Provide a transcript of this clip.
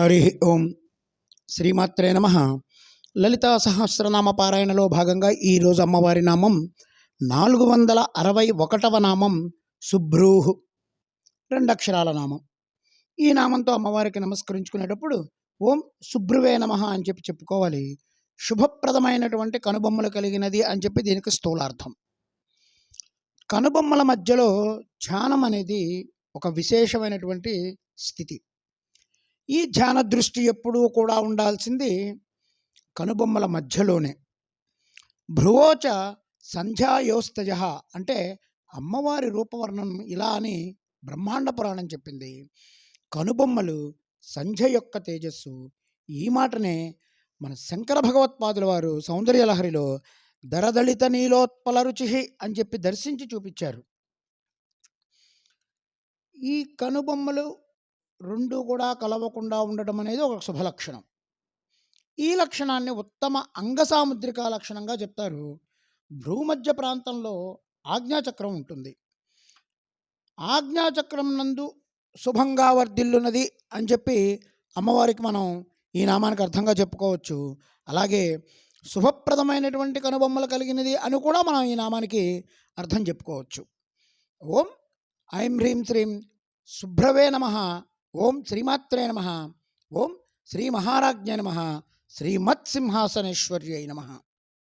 హరి ఓం. శ్రీమాత్రే నమ. లలితా సహస్రనామ పారాయణలో భాగంగా ఈరోజు అమ్మవారి నామం నాలుగు వందల అరవై ఒకటవ నామం శుభ్రూహు రెండు అక్షరాల నామం. ఈ నామంతో అమ్మవారికి నమస్కరించుకునేటప్పుడు ఓం శుభ్రువే నమ అని చెప్పి చెప్పుకోవాలి. శుభప్రదమైనటువంటి కనుబొమ్మలు కలిగినది అని చెప్పి దీనికి స్థూలార్థం. కనుబొమ్మల మధ్యలో ధ్యానం అనేది ఒక విశేషమైనటువంటి స్థితి. ఈ ధ్యాన దృష్టి ఎప్పుడూ కూడా ఉండాల్సింది కనుబొమ్మల మధ్యలోనే. భ్రువోచ సంధ్యాయోస్తయ అంటే అమ్మవారి రూపవర్ణం ఇలా అని బ్రహ్మాండ పురాణం చెప్పింది. కనుబొమ్మలు సంధ్య యొక్క తేజస్సు. ఈ మాటనే మన శంకర భగవత్పాదుల వారు సౌందర్యలహరిలో దరదళిత నీలోత్పల రుచి అని చెప్పి దర్శించి చూపించారు. ఈ కనుబొమ్మలు రెండు కూడా కలవకుండా ఉండటం అనేది ఒక శుభలక్షణం ఈ లక్షణాన్ని ఉత్తమ అంగసాముద్రికా లక్షణంగా చెప్తారు. భ్రూమధ్య ప్రాంతంలో ఆజ్ఞాచక్రం ఉంటుంది. ఆజ్ఞాచక్రం నందు శుభంగా వర్ధిల్లున్నది అని చెప్పి అమ్మవారికి మనం ఈ నామానికి అర్థంగా చెప్పుకోవచ్చు. అలాగే శుభప్రదమైనటువంటి కనుబొమ్మలు కలిగినది అని కూడా మనం ఈ నామానికి అర్థం చెప్పుకోవచ్చు. ఓం ఐం హ్రీం శ్రీం శుభ్రవే నమ ఓం శ్రీమాత్రే నమ ఓం శ్రీ మహారాజ్ఞ నమ శ్రీమత్సింహాసనేశ్వర్యై నమ